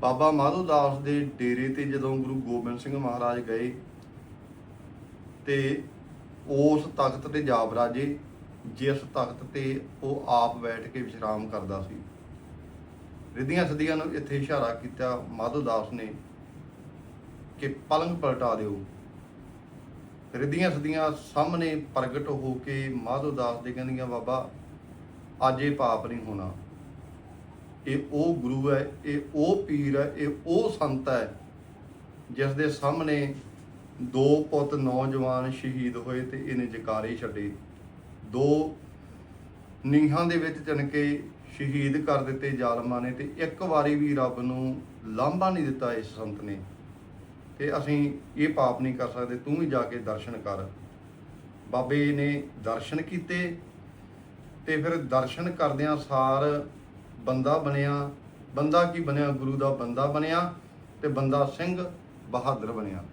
ਬਾਬਾ ਮਾਧੋ ਦਾਸ ਦੇ ਡੇਰੇ ਤੇ ਜਦੋਂ ਗੁਰੂ ਗੋਬਿੰਦ ਸਿੰਘ ਮਹਾਰਾਜ ਗਏ ਤੇ ਉਸ ਤਖਤ ਤੇ ਜਾ ਬਰਾਜੇ ਜਿਸ ਤਖਤ ਤੇ ਉਹ ਆਪ ਬੈਠ ਕੇ ਵਿਸ਼ਰਾਮ ਕਰਦਾ ਸੀ। ਰਿੱਧੀਆਂ ਸਦੀਆਂ ਨੂੰ ਇੱਥੇ ਇਸ਼ਾਰਾ ਕੀਤਾ, ਮਾਧੋ ਦਾਸ ਨੇ ਕਿ ਪਲੰਗ ਪਲਟਾ ਦਿਓ। ਰਿੱਧੀਆਂ ਸਦੀਆਂ ਸਾਹਮਣੇ ਪ੍ਰਗਟ ਹੋ ਕੇ ਮਾਧੋ ਦਾਸ ਦੇ ਕਹਿੰਦੀਆਂ, ਬਾਬਾ, ਅੱਜ ਇਹ ਪਾਪ ਨਹੀਂ ਹੋਣਾ। ਇਹ ਉਹ ਗੁਰੂ ਹੈ, ਇਹ ਉਹ ਪੀਰ ਹੈ, ਇਹ ਉਹ ਸੰਤ ਹੈ, ਜਿਸ ਦੇ ਸਾਹਮਣੇ ਦੋ ਪੁੱਤ ਨੌਜਵਾਨ ਸ਼ਹੀਦ ਹੋਏ ਤੇ ਇਹਨੇ ਜਕਾਰੇ ਛੱਡੇ। ਦੋ ਨੀਹਾਂ ਦੇ ਵਿੱਚ ਚਣ ਕੇ ਸ਼ਹੀਦ ਕਰ ਦਿੱਤੇ ਜ਼ਾਲਮਾਂ ਨੇ ਤੇ ਇੱਕ ਵਾਰੀ ਵੀ ਰੱਬ ਨੂੰ ਲਾਂਭਾ ਨਹੀਂ ਦਿੱਤਾ ਇਸ ਸੰਤ ਨੇ। ਤੇ ਅਸੀਂ ਇਹ ਪਾਪ ਨਹੀਂ ਕਰ ਸਕਦੇ, ਤੂੰ ਵੀ ਜਾ ਕੇ ਦਰਸ਼ਨ ਕਰ। ਬਾਬੇ ਨੇ ਦਰਸ਼ਨ ਕੀਤੇ ਤੇ ਫਿਰ ਦਰਸ਼ਨ ਕਰਦਿਆਂ ਸਾਰ ਬੰਦਾ ਬਣਿਆ ਬੰਦਾ ਕੀ ਬਣਿਆ? ਗੁਰੂ ਦਾ ਬੰਦਾ ਬਣਿਆ ਤੇ ਬੰਦਾ ਸਿੰਘ ਬਹਾਦਰ ਬਣਿਆ।